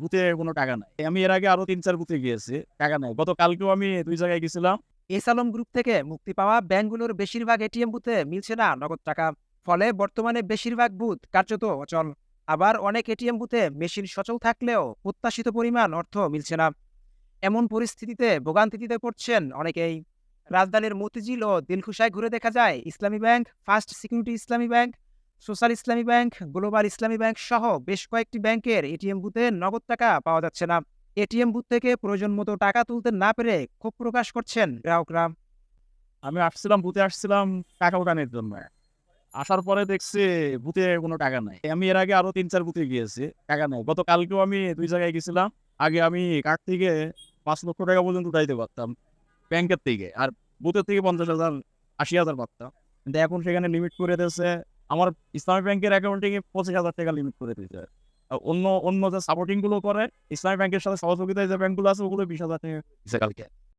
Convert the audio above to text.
বুথে কোনো টাকা নাই। আমি এর আগে আরও তিন চার বুথে গিয়েছি, টাকা নাই। গতকালকেও আমি দুই জায়গায় গেছিলাম এসালম গ্রুপ থেকে মুক্তি পাওয়া ব্যাংকগুলোর বেশিরভাগ এটিএম বুথে মিলছে না নগদ টাকা। ফলে বর্তমানে বেশিরভাগ বুথ কার্যত অচল। আবার অনেক এটিএম বুথে মেশিন সচল থাকলেও প্রত্যাশিত পরিমাণ অর্থ মিলছে না। এমন পরিস্থিতিতে ভোগান্তিতে পড়ছেন অনেকেই। রাজধানীর মতিঝিল ও দিলখুশায় ঘুরে দেখা যায় Islami bank, first security Islami bank social Islami bank, global Islami bank সহ বেশ কয়েকটি ব্যাংকের এটিএম বুথে নগদ টাকা পাওয়া যাচ্ছে না। এটিএম বুথ থেকে প্রয়োজন মতো টাকা তুলতে না পেরে ক্ষোভ প্রকাশ করছেন গ্রাহকরা। আমি আসছিলাম, বুথে আসছিলাম টাকা উঠানোর জন্য। আসার পরে দেখছি বুথে কোনো টাকা নাই। আমি এর আগে আরও তিন চার বুথে গিয়েছি, টাকা নাই। গতকালকেও আমি দুই জায়গায় গেছিলাম। আগে আমি কার্ড থেকে পাঁচ লক্ষ টাকা পর্যন্ত উঠাইতে পারতাম, ব্যাংকের থেকে। আর বুথের থেকে পঞ্চাশ হাজার, আশি হাজার পারতাম। কিন্তু এখন সেখানে লিমিট করে দিয়েছে আমার ইসলামী ব্যাংকের অ্যাকাউন্টে পঁচিশ হাজার টাকা লিমিট করে দিতে আর অন্য অন্য যে সাপোর্টিংগুলো করে ইসলামী ব্যাংকের সাথে সহযোগিতায় যে ব্যাংকগুলো আছে, ওগুলো বিশ হাজার টাকা দিচ্ছে কালকে।